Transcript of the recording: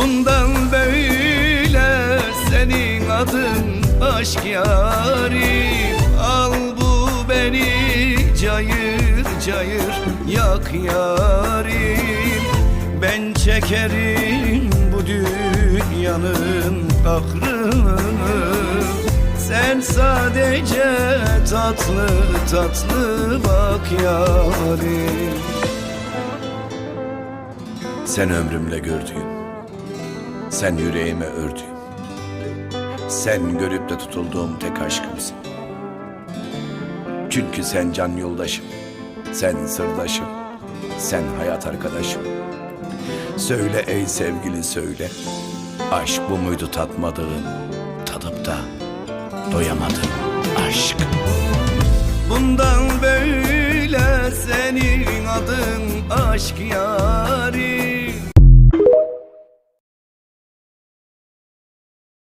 Bundan böyle senin adın aşk yarim. Al bu beni cayır cayır yak yarim. Ben çekerim bu dünyanın kahrını. Sen sadece tatlı tatlı bak yarim. Sen ömrümle gördüğüm sen yüreğime ördüğüm Sen görüp de tutulduğum tek aşkımsın. Çünkü sen can yoldaşım Sen sırdaşım Sen hayat arkadaşım. Söyle ey sevgili söyle. Aşk bu muydu tatmadığın Tadıp da doyamadığın aşk? Bundan böyle senin adın aşk yarim